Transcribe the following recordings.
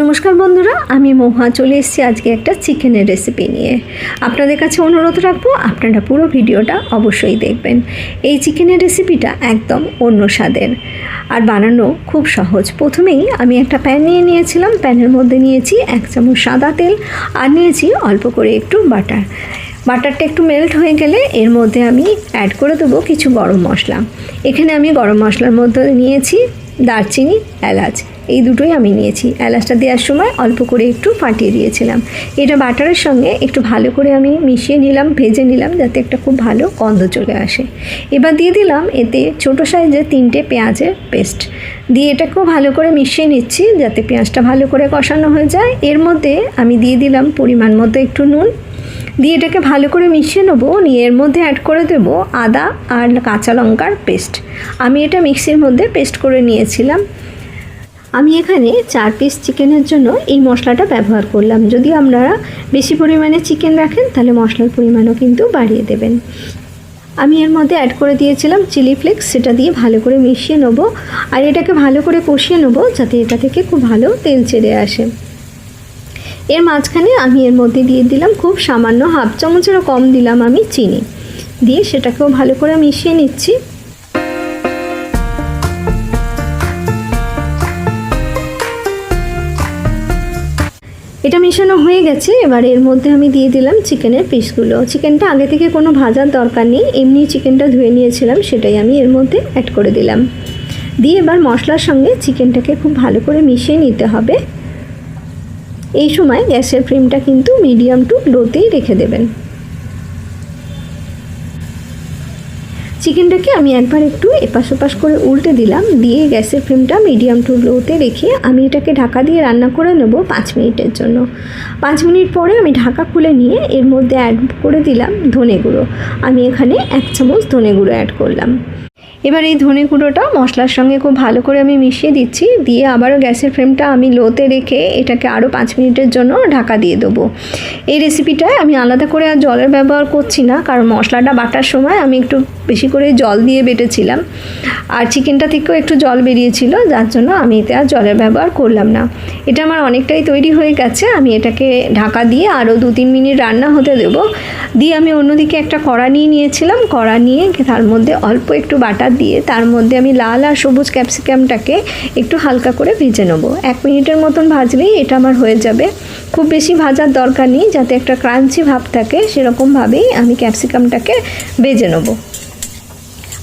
নমস্কার বন্ধুরা, আমি মোহা চলে এসেছি আজকে একটা চিকেনের রেসিপি নিয়ে। আপনাদের কাছে অনুরোধ রাখব, আপনারা পুরো ভিডিওটা অবশ্যই দেখবেন। এই চিকেনের রেসিপিটা একদম অন্য স্বাদের। আর বানানো খুব সহজ। প্রথমেই আমি একটা প্যান নিয়ে নিয়েছিলাম। প্যানের মধ্যে নিয়েছি এক চামচ সাদা তেল, আর নিয়েছি অল্প করে একটু বাটার বাটারটা একটু মেল্ট হয়ে গেলে এর মধ্যে আমি অ্যাড করে দেবো কিছু গরম মশলা। এখানে আমি গরম মশলার মধ্যে নিয়েছি দারচিনি, এলাচ। এই দুটোই আমি নিয়েছি। এলাচটা দেওয়ার সময় অল্প করে একটু ফাটিয়ে দিয়েছিলাম। এটা বাটারের সঙ্গে একটু ভালো করে আমি মিশিয়ে নিলাম, ভেজে নিলাম যাতে একটা খুব ভালো গন্ধ চলে আসে। এবার দিয়ে দিলাম এতে ছোটো সাইজের তিনটে পেঁয়াজের পেস্ট। দিয়ে এটাকেও ভালো করে মিশিয়ে নিচ্ছি যাতে পেঁয়াজটা ভালো করে কষানো হয়ে যায়। এর মধ্যে আমি দিয়ে দিলাম পরিমাণ মতো একটু নুন। দিয়ে এটাকে ভালো করে মিশিয়ে নেব, নিয়ে এর মধ্যে অ্যাড করে দেব আদা আর কাঁচা লঙ্কার পেস্ট আমি এটা মিক্সির মধ্যে পেস্ট করে নিয়েছিলাম। আমি এখানে চার পিস চিকেনের জন্য এই মশলাটা ব্যবহার করলাম। যদি আপনারা বেশি পরিমাণে চিকেন রাখেন, তাহলে মশলার পরিমাণও কিন্তু বাড়িয়ে দেবেন। আমি এর মধ্যে অ্যাড করে দিয়েছিলাম চিলি ফ্লেক্স সেটা দিয়ে ভালো করে মিশিয়ে নেব। আর এটাকে ভালো করে কষিয়ে নেব, যাতে এটা থেকে খুব ভালো তেল ছেড়ে আসে। এর মাঝখানে আমি এর মধ্যে দিয়ে দিলাম খুব সামান্য হাফ চামচেরও কম দিলাম আমি চিনি। দিয়ে সেটাকেও ভালো করে মিশিয়ে নিচ্ছি। এটা মেশানো হয়ে গেছে। এবার এর মধ্যে আমি দিয়ে দিলাম চিকেনের পিসগুলো। চিকেনটা আগে থেকে কোনো ভাজার দরকার নেই। এমনি চিকেনটা ধুয়ে নিয়েছিলাম, সেটাই আমি এর মধ্যে অ্যাড করে দিলাম। দিয়ে এবার মশলার সঙ্গে চিকেনটাকে খুব ভালো করে মিশিয়ে নিতে হবে। এই সময় গ্যাসের ফ্লেমটা কিন্তু মিডিয়াম টু লোতেই রেখে দেবেন। চিকেনটাকে আমি একবার একটু এপাশ ওপাশ করে উল্টে দিলাম, দিয়ে গ্যাসের ফ্লেমটা মিডিয়াম টু লোতে রেখে আমি এটাকে ঢাকা দিয়ে রান্না করে নেব পাঁচ মিনিটের জন্য। পাঁচ মিনিট পরে আমি ঢাকা খুলে নিয়ে এর মধ্যে অ্যাড করে দিলাম ধনে গুঁড়ো। আমি এখানে এক চামচ ধনে গুঁড়ো অ্যাড করলাম। এবার এই ধনে গুঁড়োটা মশলার সঙ্গে খুব ভালো করে আমি মিশিয়ে দিচ্ছি। দিয়ে আবারও গ্যাসের ফ্লেমটা আমি লোতে রেখে এটাকে আরও পাঁচ মিনিটের জন্য ঢাকা দিয়ে দেবো। এই রেসিপিটায় আমি আলাদা করে আর জলের ব্যবহার করছি না, কারণ মশলাটা বাটার সময় আমি একটু বেশি করে জল দিয়ে বেটেছিলাম। আর চিকেনটা থেকেও একটু জল বেরিয়েছিল, যার জন্য আমি এতে আর জলের ব্যবহার করলাম না। এটা আমার অনেকটাই তৈরি হয়ে গেছে, আমি এটাকে ঢাকা দিয়ে আরও দু তিন মিনিট রান্না হতে দেবো। দিয়ে আমি অন্যদিকে একটা কড়া নিয়ে নিয়েছিলাম, কড়া নিয়ে তার মধ্যে অল্প একটু বাটার দিয়ে তার মধ্যে আমি লাল আর সবুজ ক্যাপসিকামটাকে একটু হালকা করে ভেজে নেব। এক মিনিটের মতন ভাজলেই এটা আমার হয়ে যাবে। খুব বেশি ভাজার দরকার নেই, যাতে একটা ক্রাঞ্চি ভাব থাকে, সেরকমভাবেই আমি ক্যাপসিকামটাকে ভেজে নেব।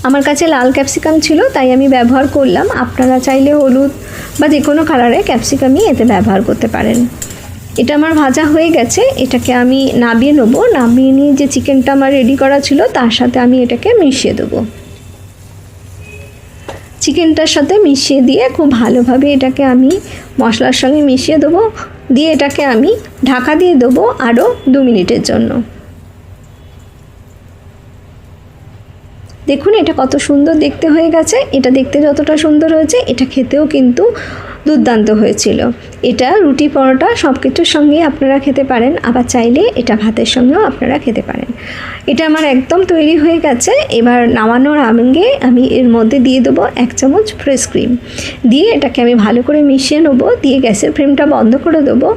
আমার কাছে লাল ক্যাপসিকাম ছিল, তাই আমি ব্যবহার করলাম। আপনারা চাইলে হলুদ বা যে কোনো কালারে ক্যাপসিকামই এতে ব্যবহার করতে পারেন। এটা আমার ভাজা হয়ে গেছে, এটাকে আমি নাবিয়ে নেব। নাবিয়ে নিয়ে যে চিকেনটা আমার রেডি করা ছিল, তার সাথে আমি এটাকে মিশিয়ে দেবো। চিকেনটার সাথে মিশিয়ে দিয়ে খুব ভালোভাবে এটাকে আমি মশলার সঙ্গে মিশিয়ে দেবো। দিয়ে এটাকে আমি ঢাকা দিয়ে দেবো আরও দু মিনিটের জন্য। দেখুন এটা কত সুন্দর দেখতে হয়ে গেছে। এটা দেখতে যতটা সুন্দর হয়েছে, এটা খেতেও কিন্তু দুর্দান্ত হয়েছিল। এটা রুটি পরোটা সব কিছুর সঙ্গে আপনারা খেতে পারেন, আবার চাইলে এটা ভাতের সঙ্গেও আপনারা খেতে পারেন। এটা আমার একদম তৈরি হয়ে গেছে। এবার নামানোর আগে আমি এর মধ্যে দিয়ে দেবো এক চামচ ফ্রেশ ক্রিম দিয়ে এটাকে আমি ভালো করে মিশিয়ে নেব। দিয়ে গ্যাসের ফ্লেমটা বন্ধ করে দেবো।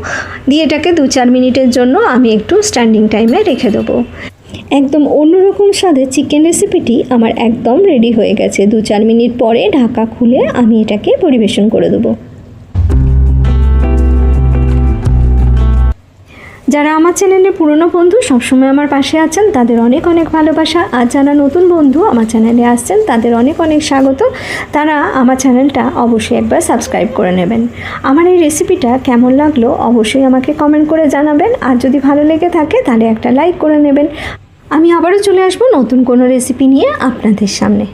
দিয়ে এটাকে দু চার মিনিটের জন্য আমি একটু স্ট্যান্ডিং টাইমে রেখে দেবো। একদম অন্যরকম স্বাদের চিকেন রেসিপিটি আমার একদম রেডি হয়ে গেছে। দু চার মিনিট পরে ঢাকা খুলে আমি এটাকে পরিবেশন করে দেবো। যারা আমার চ্যানেলে পুরনো বন্ধু, সবসময় আমার পাশে আছেন, তাদের অনেক অনেক ভালোবাসা। আর যারা নতুন বন্ধু আমার চ্যানেলে আসছেন, তাদের অনেক অনেক স্বাগত। তারা আমার চ্যানেলটা অবশ্যই একবার সাবস্ক্রাইব করে নেবেন। আমার এই রেসিপিটা কেমন লাগল অবশ্যই আমাকে কমেন্ট করে জানাবেন। আর যদি ভালো লেগে থাকে, তাহলে একটা লাইক করে নেবেন। আমি আবারও চলে আসব নতুন কোনো রেসিপি নিয়ে আপনাদের সামনে।